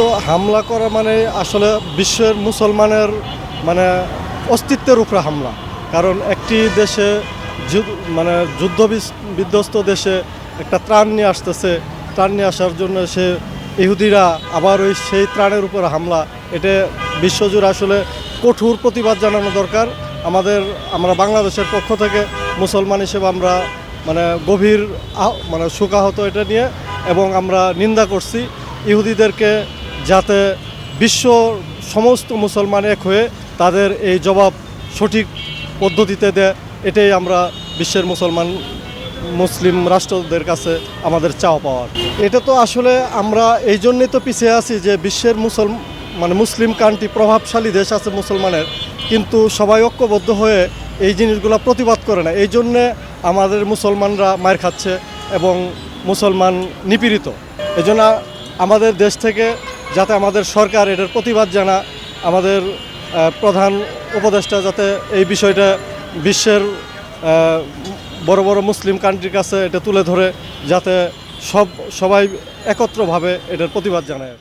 তো হামলা করা মানে আসলে বিশ্বের মুসলমানের মানে অস্তিত্বের উপরে হামলা। কারণ একটি দেশে মানে যুদ্ধ বিধ্বস্ত দেশে একটা ত্রাণ নিয়ে আসতেছে। ত্রাণ নিয়ে আসার জন্য সে ইহুদিরা আবার ওই সেই ত্রাণের উপর হামলা। এটা বিশ্বজুড়ে আসলে কঠোর প্রতিবাদ জানানো দরকার। আমাদের, আমরা বাংলাদেশের পক্ষ থেকে মুসলমান হিসেবে আমরা মানে গভীর মানে শোকাহত এটা নিয়ে এবং আমরা নিন্দা করছি। ইহুদিদেরকে যাতে বিশ্ব সমস্ত মুসলমান এক হয়ে তাদের এই জবাব সঠিক পদ্ধতিতে দেয়, এটাই আমরা বিশ্বের মুসলমান, মুসলিম রাষ্ট্রদের কাছে আমাদের চাওয়া পাওয়ার। এটা তো আসলে আমরা এই জন্যই তো পিছিয়ে আছি যে বিশ্বের মুসল মানে মুসলিম কান্ট্রি প্রভাবশালী দেশ আছে মুসলমানের, কিন্তু সবাই ঐক্যবদ্ধ হয়ে এই জিনিসগুলো প্রতিবাদ করে না। এই জন্যে আমাদের মুসলমানরা মার খাচ্ছে এবং মুসলমান নিপীড়িত। এই জন্য আমাদের দেশ থেকে যাতে আমাদের সরকার এটার প্রতিবাদ জানা, আমাদের প্রধান উপদেষ্টা যাতে এই বিষয়টা বিশ্বের বড় বড় মুসলিম কান্ট্রির কাছে এটা তুলে ধরে, যাতে সব, সবাই একত্রভাবে এটার প্রতিবাদ জানায়।